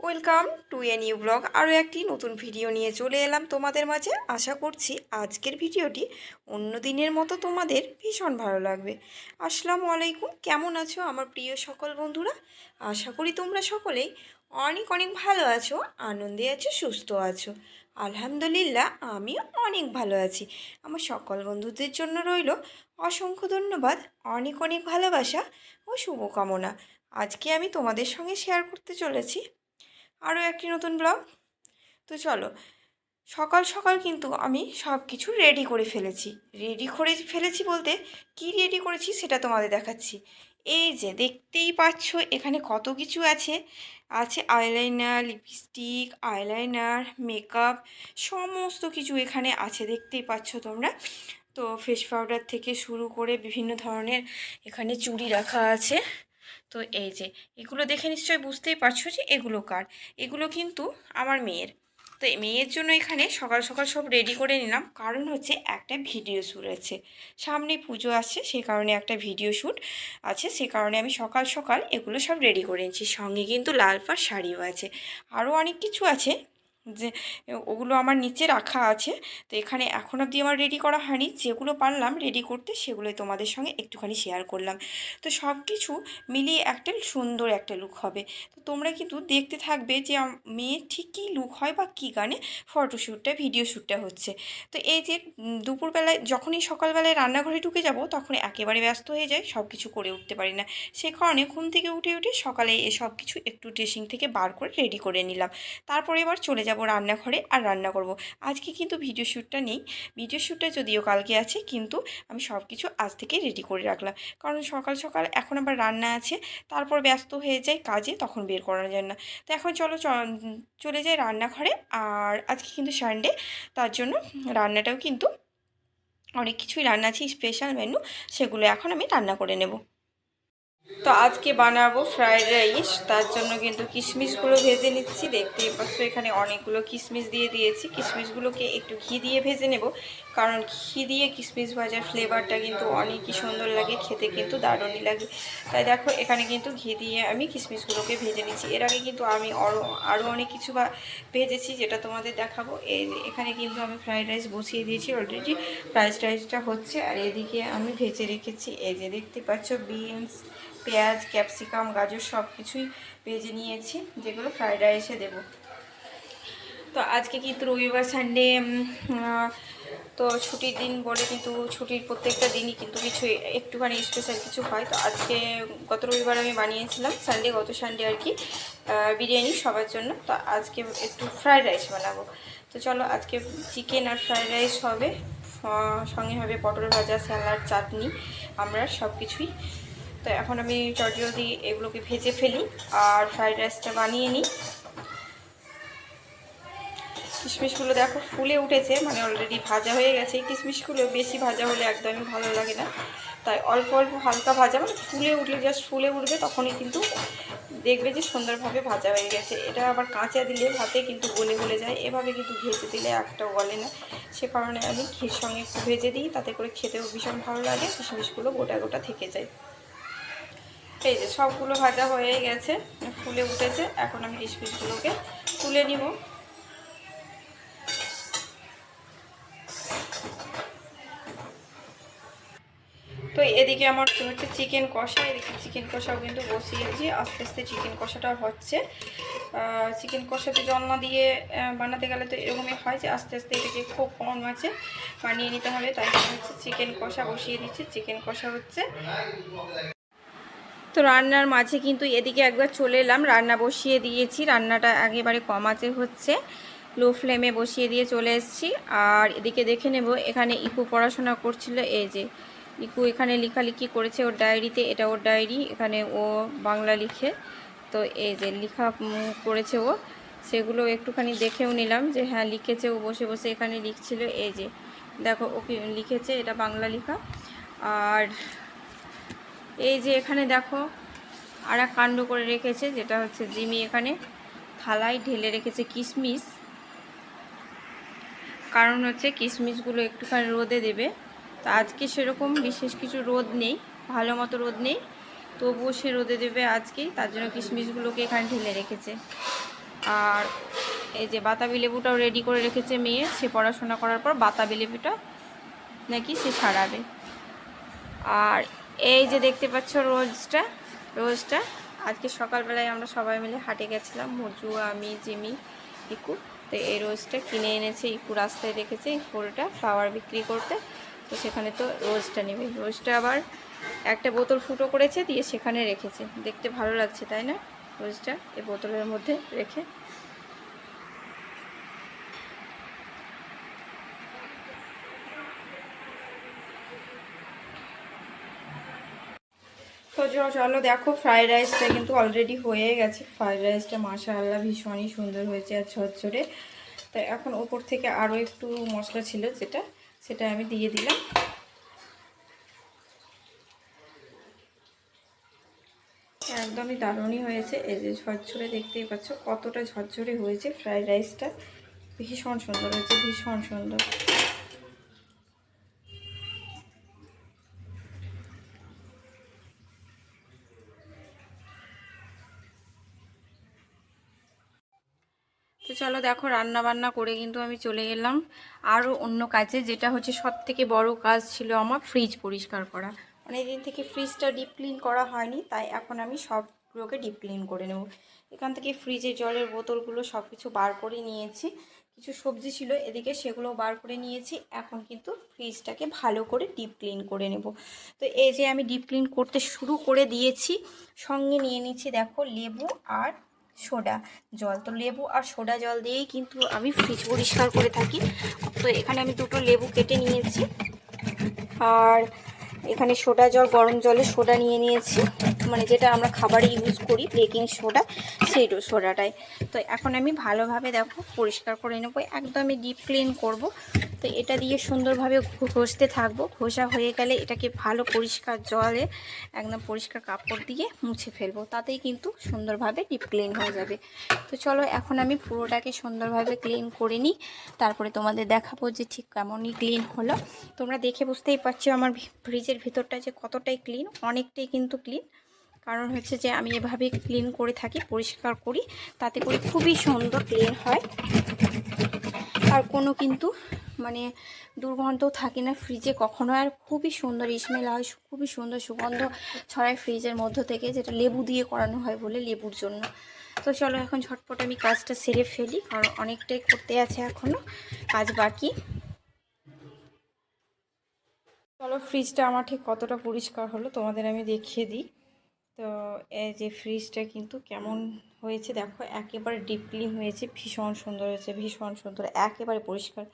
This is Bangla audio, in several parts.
Welcome to a new blog আরও একটি নতুন ভিডিও নিয়ে চলে এলাম তোমাদের মাঝে। আশা করছি আজকের ভিডিওটি অন্য দিনের মতো তোমাদের ভীষণ ভালো লাগবে। আসসালামু আলাইকুম। কেমন আছো আমার প্রিয় সকল বন্ধুরা? আশা করি তোমরা সকলেই অনেক অনেক ভালো আছো, আনন্দে আছো, সুস্থ আছো। আলহামদুলিল্লাহ আমি অনেক ভালো আছি। আমার সকল বন্ধুদের জন্য রইল অসংখ্য ধন্যবাদ, অনেক অনেক ভালোবাসা ও শুভকামনা। আজকে আমি তোমাদের সঙ্গে শেয়ার করতে চলেছি আরও একটি নতুন ব্লগ। তো চলো, সকাল সকাল কিন্তু আমি সব কিছু রেডি করে ফেলেছি। রেডি করে ফেলেছি বলতে কি রেডি করেছি সেটা তোমাদের দেখাচ্ছি। এই যে দেখতেই পাচ্ছ এখানে কত কিছু আছে। আছে আইলাইনার লিপস্টিক আইলাইনার মেকআপ সমস্ত কিছু এখানে আছে, দেখতেই পাচ্ছ তোমরা। তো ফেস পাউডার থেকে শুরু করে বিভিন্ন ধরনের এখানে চুড়ি রাখা আছে। তো এই যে, এগুলো দেখে নিশ্চয়ই বুঝতেই পারছ যে এগুলো কার। এগুলো কিন্তু আমার মেয়ের। তো মেয়ের জন্য এখানে সকাল সকাল সব রেডি করে নিলাম। কারণ হচ্ছে একটা ভিডিও শ্যুট আছে। সামনে পুজো আসছে সেই কারণে একটা ভিডিও শ্যুট আছে, সে কারণে আমি সকাল সকাল এগুলো সব রেডি করে নিচ্ছি। সঙ্গে কিন্তু লাল পাড় শাড়িও আছে। আরও অনেক কিছু আছে। যে ওগুলো আমার নিচে রাখা আছে। তো এখানে এখন অবধি আমার রেডি করা হয়নি। যেগুলো পারলাম রেডি করতে সেগুলোই তোমাদের সঙ্গে একটুখানি শেয়ার করলাম। তো সব কিছু মিলিয়ে একটা সুন্দর একটা লুক হবে। তো তোমরা কিন্তু দেখতে থাকবে যে মেয়ে ঠিক কী লুক হয় বা কী গানে ফটোশ্যুটটা ভিডিও শ্যুটটা হচ্ছে। তো এই যে দুপুরবেলায় যখনই সকালবেলায় রান্নাঘরে ঢুকে যাব, তখন একেবারে ব্যস্ত হয়ে যায় সব কিছু করে উঠতে পারি না। সে কারণে ঘুম থেকে উঠে উঠে সকালে সব কিছু একটু ড্রেসিং থেকে বার করে রেডি করে নিলাম। তারপরে এবার চলে যাব রান্নাঘরে আর রান্না করব। আজকে কিন্তু ভিডিও শ্যুটটা নেই। ভিডিও শ্যুটটা যদিও কালকে আছে, কিন্তু আমি সব কিছু আজ থেকে রেডি করে রাখলাম। কারণ সকাল সকাল এখন আবার রান্না আছে, তারপর ব্যস্ত হয়ে যায় কাজে, তখন বের করা যায় না তো এখন চলো চলে যাই রান্নাঘরে। আর আজকে কিন্তু সানডে তার জন্য রান্নাটাও কিন্তু অনেক কিছুই রান্না আছে স্পেশাল মেনু সেগুলো এখন আমি রান্না করে নেব। তো আজকে বানাবো ফ্রায়েড রাইস তার জন্য কিন্তু কিশমিশগুলো ভেজে নিচ্ছি। দেখতেই পাচ্ছ এখানে অনেকগুলো কিশমিশ দিয়ে দিয়েছি। কিশমিশগুলোকে একটু ঘি দিয়ে ভেজে নেব। কারণ ঘি দিয়ে কিশমিশ ভাজার ফ্লেভারটা কিন্তু অনেকই সুন্দর লাগে, খেতে কিন্তু দারুণই লাগে। তাই দেখো, এখানে কিন্তু ঘি দিয়ে আমি কিশমিশগুলোকে ভেজে নিচ্ছি। এর আগে কিন্তু আমি আরও আরও অনেক কিছু বা ভেজেছি যেটা তোমাদের দেখাবো। এই এখানে কিন্তু আমি ফ্রায়েড রাইস বসিয়ে দিয়েছি অলরেডি ফ্রাইড রাইসটা হচ্ছে, আর এদিকে আমি ভেজে রেখেছি। এই যে দেখতে পাচ্ছ বিনস পেঁয়াজ ক্যাপসিকাম গাজর সব কিছুই ভেজে নিয়েছি, যেগুলো ফ্রাইড রাইসে দেব। তো আজকে কিন্তু রবিবার সানডে তো ছুটির দিন বলে কিন্তু ছুটির প্রত্যেকটা দিনই কিন্তু কিছু একটুখানি স্পেশাল কিছু হয়। তো আজকে গত রবিবার আমি বানিয়েছিলাম সানডে গত সানডে আর কি বিরিয়ানি সবার জন্য। তো আজকে একটু ফ্রায়েড রাইস বানাবো। তো চলো আজকে চিকেন আর ফ্রায়েড রাইস হবে। সঙ্গে হবে পটল ভাজা স্যালাড চাটনি, আমরা সব কিছুই তো এখন আমি চটজলদি এগুলোকে ভেজে ফেলি, আর ফ্রায়েড রাইসটা বানিয়ে নিই। কিশমিশগুলো দেখো ফুলে উঠেছে মানে অলরেডি ভাজা হয়ে গেছে। এই কিশমিশগুলো বেশি ভাজা হলে একদমই ভালো লাগে না। তাই অল্প অল্প হালকা ভাজা মানে ফুলে উঠলে জাস্ট ফুলে উঠবে তখনই কিন্তু দেখবে যে সুন্দরভাবে ভাজা হয়ে গেছে। এটা আবার কাঁচা দিলে ভাতে কিন্তু গলে গলে যায়। এভাবে কিন্তু ভেজে দিলে একটাও গলে না। সে কারণে আমি ঘির সঙ্গে একটু ভেজে দিই, তাতে করে খেতেও ভীষণ ভালো লাগে, কিশমিশগুলো গোটা গোটা থেকে যায়। এই যে সবগুলো ভাজা হয়ে গেছে, ফুলে উঠেছে। এখন আমি কিশমিশগুলোকে তুলে নিব। তো এদিকে আমার হচ্ছে চিকেন কষা, এদিকে চিকেন কষাও কিন্তু বসিয়েছি আস্তে আস্তে চিকেন কষাটা হচ্ছে। চিকেন কষাতে জল না দিয়ে বানাতে গেলে তো এরকমই হয় যে আস্তে আস্তে এটাকে খুব কম আছে বানিয়ে নিতে হবে। তাই হচ্ছে চিকেন কষা বসিয়ে দিচ্ছি। চিকেন কষা হচ্ছে। তো রান্নার মাঝে কিন্তু এদিকে একবার চলে এলাম। রান্না বসিয়ে দিয়েছি। রান্নাটা একেবারে কম আছে হচ্ছে। লো ফ্লেমে বসিয়ে দিয়ে চলে এসেছি। আর এদিকে দেখে নেব, এখানে ইকু পড়াশোনা করছিল। এই যে ইকু এখানে লেখালেখি করেছে ওর ডায়েরিতে, এটা ওর ডায়েরি, এখানে ও বাংলা লিখে। তো এই যে লেখা করেছে ও, সেগুলো একটুখানি দেখেও নিলাম যে হ্যাঁ লিখেছে ও, বসে বসে এখানে লিখছিল। এই যে দেখো ওকে লিখেছে, এটা বাংলা লেখা। আর এই যে এখানে দেখো আর এক কাণ্ড করে রেখেছে, যেটা হচ্ছে জিমি এখানে থালায় ঢেলে রেখেছে কিশমিশ কারণ হচ্ছে কিশমিশগুলো একটুখানি রোদে দেবে। তো আজকে সেরকম বিশেষ কিছু রোদ নেই, ভালো মতো রোদ নেই। তবুও সে রোদে দেবে আজকেই তার জন্য কিশমিশগুলোকে এখানে ঢেলে রেখেছে। আর এই যে বাতাবি লেবুটাও রেডি করে রেখেছে মেয়ে, সে পড়াশোনা করার পর বাতাবি লেবুটা নাকি সে ছাড়াবে। আর এই যে দেখতে পাচ্ছ রোজটা রোজটা, আজকে সকালবেলায় আমরা সবাই মিলে হাটে গেছিলাম, মজু, আমি, জিমি, ইকু। তো এই রোজটা কিনে এনেছে, ইকু রাস্তায় রেখেছে এই ফুলটা, ফ্লাওয়ার বিক্রি করতে। তো সেখানে তো রোজটা নেবে। রোজটা আবার একটা বোতল ফুটো করেছে, দিয়ে সেখানে রেখেছে। দেখতে ভালো লাগছে, তাই না? রোজটা এই বোতলের মধ্যে রেখে। তো চলো দেখো ফ্রাইড রাইসটা কিন্তু অলরেডি হয়ে গেছে। ফ্রাইড রাইসটা মাশাআল্লাহ ভীষণই সুন্দর হয়েছে আর ঝরঝরে। তো এখন ওপর থেকে আরও একটু মশলা ছিল, যেটা সেটা আমি দিয়ে দিলাম। একদমই দারুণই হয়েছে। এই যে ঝরঝরে দেখতেই পাচ্ছ কতটা ঝরঝরে হয়েছে ফ্রাইড রাইসটা। ভীষণ সুন্দর হয়েছে, ভীষণ সুন্দর। তো চলো দেখো রান্না বান্না করে কিন্তু আমি চলে গেলাম আরও অন্য কাজে, যেটা হচ্ছে সব থেকে বড় কাজ ছিল আমার ফ্রিজ পরিষ্কার করা। অনেক দিন থেকে ফ্রিজটা ডিপ ক্লিন করা হয়নি, তাই এখন আমি সবগুলোকে ডিপ ক্লিন করে নেব। এখান থেকে ফ্রিজে জলের বোতলগুলো সব কিছু বার করে নিয়েছি। কিছু সবজি ছিল, এদিকে সেগুলো বার করে নিয়েছি। এখন কিন্তু ফ্রিজটাকে ভালো করে ডিপ ক্লিন করে নেব। তো এই যে আমি ডিপ ক্লিন করতে শুরু করে দিয়েছি, সঙ্গে নিয়ে নিচ্ছি দেখো লেবু আর সোডা জল তো লেবু আর সোডা জল দিয়েই কিন্তু আমি ফ্রিজ পরিষ্কার করে থাকি। তো এখানে আমি দুটো লেবু কেটে নিয়েছি। আর এখানে সোডা জল, গরম জলে সোডা নিয়ে নিয়েছি। মানে যেটা আমরা খাবারে ইউজ করি বেকিং সোডা, সেই সোডাটাই। তো এখন আমি ভালোভাবে দেখো পরিষ্কার করে নেব, একদমই ডিপ ক্লিন করব। তো এটা দিয়ে সুন্দরভাবে ঘষতে থাকব। ঘষা হয়ে গেলে এটাকে ভালো পরিষ্কার জলে একদম পরিষ্কার কাপড় দিয়ে মুছে ফেলব। তাতেই কিন্তু সুন্দরভাবে ডিপ ক্লিন হয়ে যাবে। তো চলো এখন আমি পুরোটাকে সুন্দরভাবে ক্লিন করে নিই। তারপরে তোমাদের দেখাবো যে ঠিক কেমনই ক্লিন হলো। তোমরা দেখে বুঝতেই পারছ আমার ফ্রিজের ভিতরটা যে কতটাই ক্লিন অনেকটাই কিন্তু ক্লিন কারণ হচ্ছে যে আমি এভাবে ক্লিন করে থাকি, পরিষ্কার করি, তাতে করে খুবই সুন্দর ক্লিন হয়। আর কোনো কিন্তু মানে দুর্গন্ধও থাকে না ফ্রিজে কখনো। আর খুবই সুন্দর স্মেল হয় খুবই সুন্দর সুগন্ধ ছড়ায় ফ্রিজের মধ্য থেকে, যেটা লেবু দিয়ে করানো হয় বলে লেবুর জন্য। তো চলো এখন ঝটপট আমি কাজটা সেরে ফেলি, কারণ অনেকটাই করতে আছে এখনও কাজ বাকি। চলো ফ্রিজটা আমার ঠিক কতটা পরিষ্কার হলো তোমাদের আমি দেখিয়ে দিই। তো এই যে ফ্রিজটা কিন্তু কেমন হয়েছে, দেখো একেবারে ডিপ ক্লিন হয়েছে, ভীষণ সুন্দর হয়েছে, ভীষণ সুন্দর, একেবারে পরিষ্কার।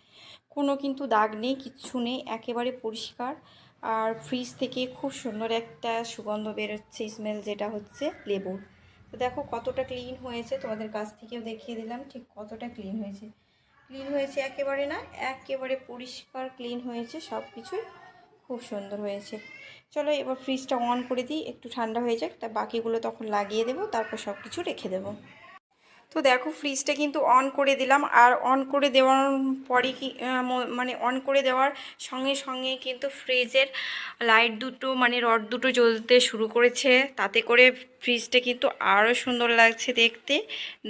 কোনো কিন্তু দাগ নেই, কিচ্ছু নেই, একেবারে পরিষ্কার। আর ফ্রিজ থেকে খুব সুন্দর একটা সুগন্ধ বেরোচ্ছে স্মেল যেটা হচ্ছে লেবুর তো দেখো কতটা ক্লিন হয়েছে, তোমাদের কাছ থেকেও দেখিয়ে দিলাম ঠিক কতটা ক্লিন হয়েছে। ক্লিন হয়েছে একেবারে না, একেবারে পরিষ্কার ক্লিন হয়েছে সব কিছুই খুব সুন্দর হয়েছে। চলো এবার ফ্রিজটা অন করে দিই, একটু ঠান্ডা হয়ে যাক, তা বাকিগুলো তখন লাগিয়ে দেবো, তারপর সব কিছু রেখে দেবো। তো দেখো ফ্রিজটা কিন্তু অন করে দিলাম, আর অন করে দেওয়ার পরে কি মানে অন করে দেওয়ার সঙ্গে সঙ্গে কিন্তু ফ্রিজের লাইট দুটো মানে রড দুটো জ্বলতে শুরু করেছে। তাতে করে ফ্রিজটা কিন্তু আরও সুন্দর লাগছে দেখতে।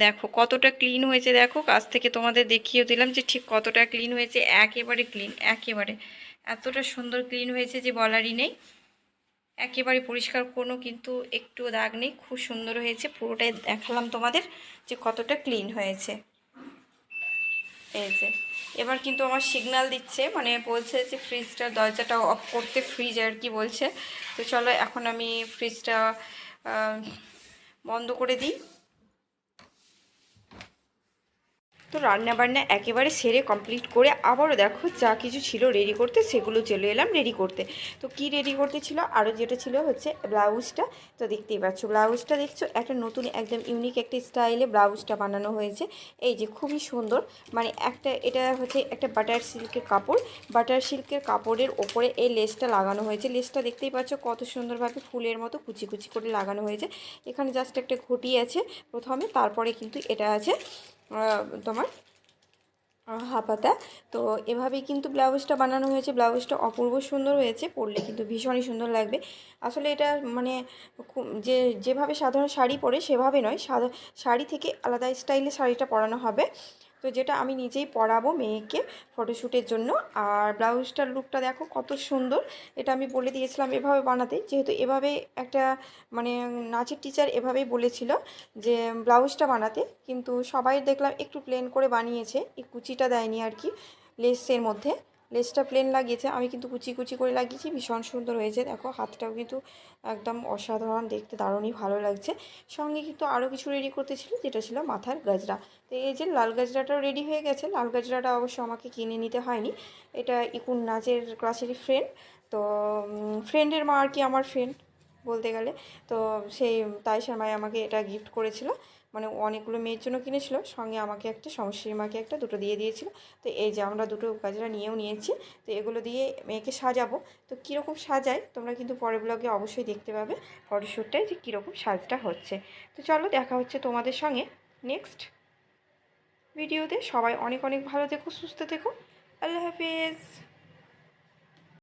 দেখো কতটা ক্লিন হয়েছে, দেখো। কাছ থেকে তোমাদের দেখিয়ে দিলাম যে ঠিক কতটা ক্লিন হয়েছে, একেবারে ক্লিন একেবারে। এতটা সুন্দর ক্লিন হয়েছে যে বলারই নেই। একেবারে পরিষ্কার, কোনো কিন্তু একটু দাগ নেই, খুব সুন্দর হয়েছে। পুরোটাই দেখালাম তোমাদের যে কতটা ক্লিন হয়েছে। এই যে, এবার কিন্তু আমার সিগন্যাল দিচ্ছে মানে বলছে যে ফ্রিজটার দরজাটা অফ করতে ফ্রিজ আর কি বলছে। তো চলো এখন আমি ফ্রিজটা বন্ধ করে দিই। তো রান্না বান্না একেবারে সেরে কমপ্লিট করে আবারও দেখো যা কিছু ছিল রেডি করতে সেগুলো চলে এলাম রেডি করতে। তো কি রেডি করতে ছিল? আরও যেটা ছিল হচ্ছে ব্লাউজটা। তো দেখতেই পাচ্ছ, ব্লাউজটা দেখছ, একটা নতুন একদম ইউনিক একটা স্টাইলে ব্লাউজটা বানানো হয়েছে। এই যে খুবই সুন্দর মানে একটা এটা হচ্ছে একটা বাটার সিল্কের কাপড়। বাটার সিল্কের কাপড়ের ওপরে এই লেসটা লাগানো হয়েছে। লেসটা দেখতেই পাচ্ছ কত সুন্দরভাবে ফুলের মতো কুচি কুচি করে লাগানো হয়েছে। এখানে জাস্ট একটা ঘটি আছে প্রথমে, তারপরে কিন্তু এটা আছে তোমার? হাফাতা তো এভাবেই কিন্তু ব্লাউজটা বানানো হয়েছে। ব্লাউজটা অপূর্ব সুন্দর হয়েছে। পরলে কিন্তু ভীষণই সুন্দর লাগবে। আসলে এটা মানে যে, যেভাবে সাধারণ শাড়ি পরে সেভাবে নয়। সাদা শাড়ি থেকে আলাদা স্টাইলে শাড়িটা পরানো হবে। তো যেটা আমি নিজেই পরাবো মেয়েকে ফটোশ্যুটের জন্য। আর ব্লাউজটার লুকটা দেখো কত সুন্দর। এটা আমি বলে দিয়েছিলাম এভাবে বানাতে। যেহেতু এভাবে একটা মানে নাচের টিচার এভাবেই বলেছিল যে ব্লাউজটা বানাতে। কিন্তু সবাই দেখলাম একটু প্লেন করে বানিয়েছে। এই কুচিটা দেয়নি আর কি লেসের মধ্যে। লেসটা প্লেন লাগিয়েছে। আমি কিন্তু কুচি কুচি করে লাগিয়েছি, ভীষণ সুন্দর হয়েছে। দেখো, হাতটাও কিন্তু একদম অসাধারণ, দেখতে দারুণই ভালো লাগছে। সঙ্গে কিন্তু আরও কিছু রেডি করতে ছিল, যেটা ছিল মাথার গাজরা। তো এই যে লাল গাজরাটাও রেডি হয়ে গেছে। লাল গাজরাটা অবশ্য আমাকে কিনে নিতে হয়নি। এটা ইকুন নাচের ক্লাসেরই ফ্রেন্ড তো ফ্রেন্ডের মা আর কি আমার ফ্রেন্ড বলতে গেলে। তো সেই তাই শর্মাই আমাকে এটা গিফট করেছিল। মানে অনেকগুলো মেয়ের জন্য কিনেছিল, সঙ্গে আমাকে একটা সমশ্রী মাকে একটা, দুটো দিয়ে দিয়েছিল। তো এই যে আমরা দুটো গাজরা নিয়েও নিয়েছি, তো এগুলো দিয়ে মেয়েকে সাজাবো। তো কীরকম সাজাই তোমরা কিন্তু পরের ব্লগে অবশ্যই দেখতে পাবে ফটোশ্যুটটায় যে কীরকম সাজটা হচ্ছে। তো চলো দেখা হচ্ছে তোমাদের সঙ্গে নেক্সট ভিডিওতে সবাই অনেক অনেক ভালো থেকো, সুস্থ থেকো। আল্লাহ হাফিজ।